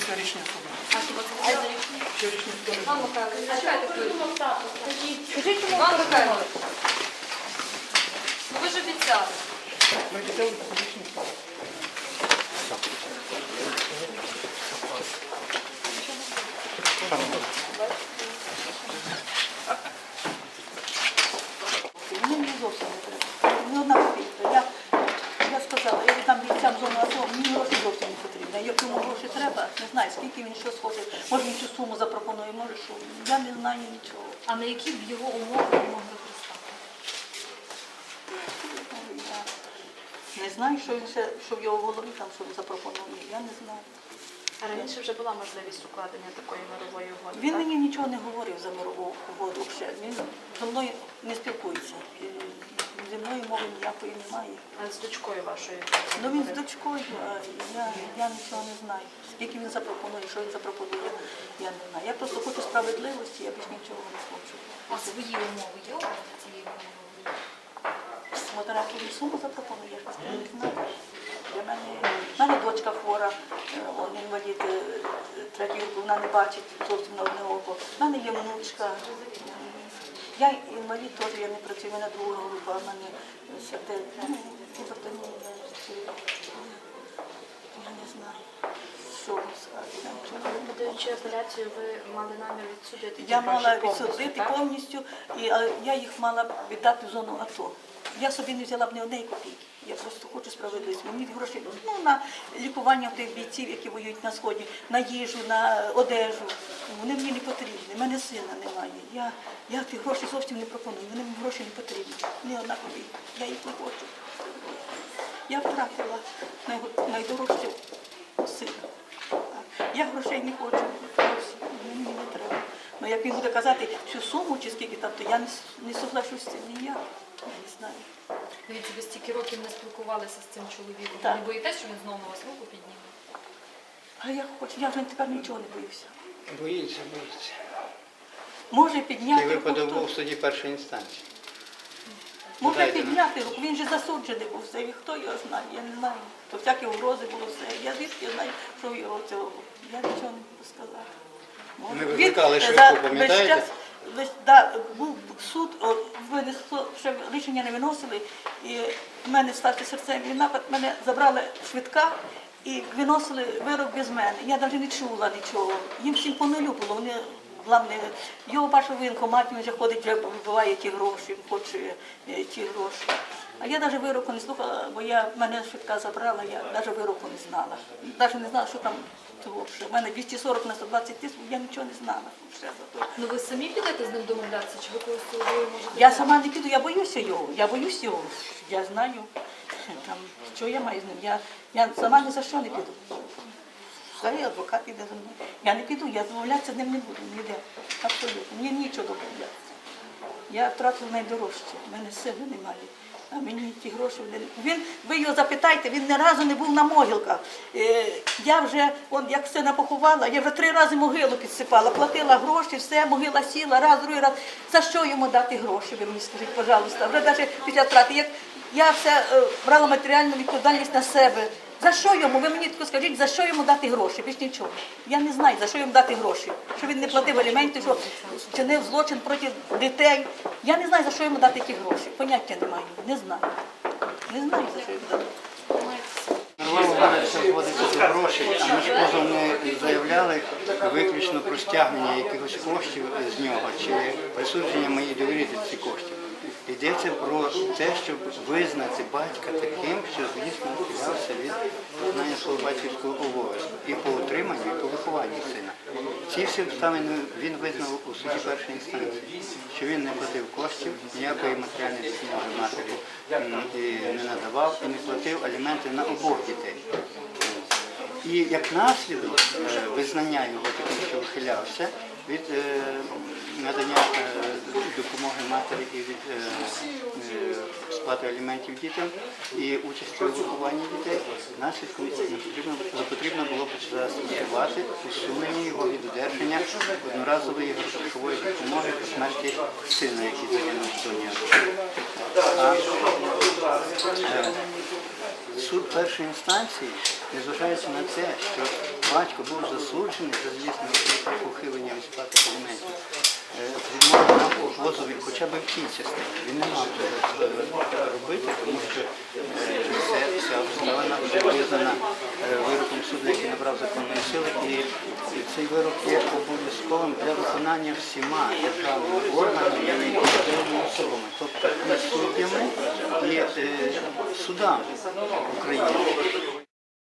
Після рішення суду. Ще рішення суду не було. Скажіть, чому Іван Михайлович? Ну ви ж обіцяли. Ми обіцяли після рішення суду. Мені не зовсім не треба. Ні одна копійка. Я, я сказала, я віддам бійцям зону АТО, мені гроші зовсім не потрібно. Як йому гроші треба, не знаю, скільки він що схоче. Може він цю суму запропонує, може що. Я не знаю нічого. А на які б його умови ви могли пристати? Я не знаю, що він ще, що в його голові там, що він запропонує. Я не знаю. А раніше вже була можливість укладення такої мирової угоди. Він так? мені нічого не говорив за мирову угоду ще. Він зі мною не спілкується. І Зі мною мови ніякої немає. А з дочкою вашою. Ну він з дочкою, я, я нічого не знаю. Скільки він запропонує, що він запропонує, я, не знаю. Я просто хочу справедливості, я більш нічого не хочу. А свої умови є у вас цієї угоди? Смотря яку суму запропонує, я просто не знаю. Для мене, в мене дочка хвора, е, он інвалід е, третій вона не бачить зовсім на одне око. У мене є внучка. Я інвалід теж, я не працюю, в мене друга група, в мене серце. Ну, гіпертонія, я не знаю, що вам сказати. Подаючи апеляцію, ви мали намір відсудити Я мала відсудити повністю, і, я їх мала віддати в зону АТО. Я собі не взяла б ні однієї копійки. Я просто хочу справедливості. Мені гроші ну, на лікування тих бійців, які воюють на сході, на їжу, на одежу. Вони мені не потрібні. Мене сина немає. Я, я ті гроші зовсім не пропоную. Вони мені гроші не потрібні. Ні одна копійка. Я їх не хочу. Я втратила най- найдорожче сина. Я грошей не хочу. Зовсім. Мені не треба. Ну як він буде казати всю суму чи скільки там, то я не, не соглашусь з цим ніяк. Я не знаю. Дивіться, ви стільки років не спілкувалися з цим чоловіком. Так. Не боїтесь, що він знову на вас руку підніме? А я хочу, я вже тепер нічого не боюся. Боїться, боїться. Може підняти руку. випадок був в суді першої інстанції. Може Дайте нам. підняти руку, він же засуджений був все. І хто його знає, я не знаю. То всякі угрози було все. Я звідки знаю, що його цього. Я нічого не можу сказати. Ми викликали швидку, за- пам'ятаєте? весь- да, був суд, о, винесло, ще рішення не виносили, і в мене стався серцевий напад, мене забрали швидка і виносили вирок без мене. Я навіть не чула нічого. Їм всім по нулю було. Вони Главне, його бачив воєнкомат, він вже ходить, вже вибиває ті гроші, хоче е, ті гроші. А я навіть вироку не слухала, бо я мене швидка забрала, я навіть вироку не знала. Навіть не знала, що там вже. У мене 240 на 120 тисяч, я нічого не знала. Ну ви самі підете з ним домовлятися, чи ви когось силовою можете? Я сама не піду, я боюся його. Я боюсь його. Я знаю, там, що я маю з ним. Я, я сама ні за що не піду. Хай адвокат іде за мною. Я не піду, я домовлятися з ним не буду ніде. Абсолютно. Мені нічого домовлятися. Я втратила найдорожче, в мене сили немає. А мені ті гроші не він, ви його запитайте, він ні разу не був на могилках. Е, я вже, он, як сина поховала, я вже три рази могилу підсипала, платила гроші, все, могила сіла, раз, другий раз. За що йому дати гроші? Ви мені скажіть, пожалуйста. Вже навіть після втрати. Як я все е, брала матеріальну відповідальність на себе. За що йому? Ви мені тільки скажіть, за що йому дати гроші? Більш нічого. Я не знаю, за що йому дати гроші. Що він не платив аліменти, що вчинив злочин проти дітей. Я не знаю, за що йому дати ті гроші. Поняття не маю. Не знаю. Не знаю, за що йому дати. Ці гроші, а ми ж позов не заявляли виключно про стягнення якихось коштів з нього чи присудження моїй довірительці коштів. Йдеться про те, щоб визнати батька таким, що звісно ухилявся від виконання свого батьківського обов'язку і по утриманню, і по вихованню сина. Ці всі обставини він визнав у суді першої інстанції, що він не платив коштів, ніякої матеріальної допомоги матері не надавав і не платив аліменти на обох дітей. І як наслідок е, визнання його таким, що ухилявся від е, надання е, допомоги матері і від сплати аліментів дітям і участі у вихованні дітей, наслідку потрібно, потрібно було застосувати усунення його від одержання одноразової грошової допомоги по смерті сина, який загинув в зоні Суд першої інстанції, незважаючи на те, що батько був засуджений за звісно ухилення від сплати аліментів. Е, Відмовив позові хоча б в цій частині. Він не мав робити, тому що е, ця обставина визнана е, вироком суду, який набрав законної сили, і і цей вирок є обов'язковим для виконання всіма державними органами і державними особами, тобто і суддями, і е, судами України.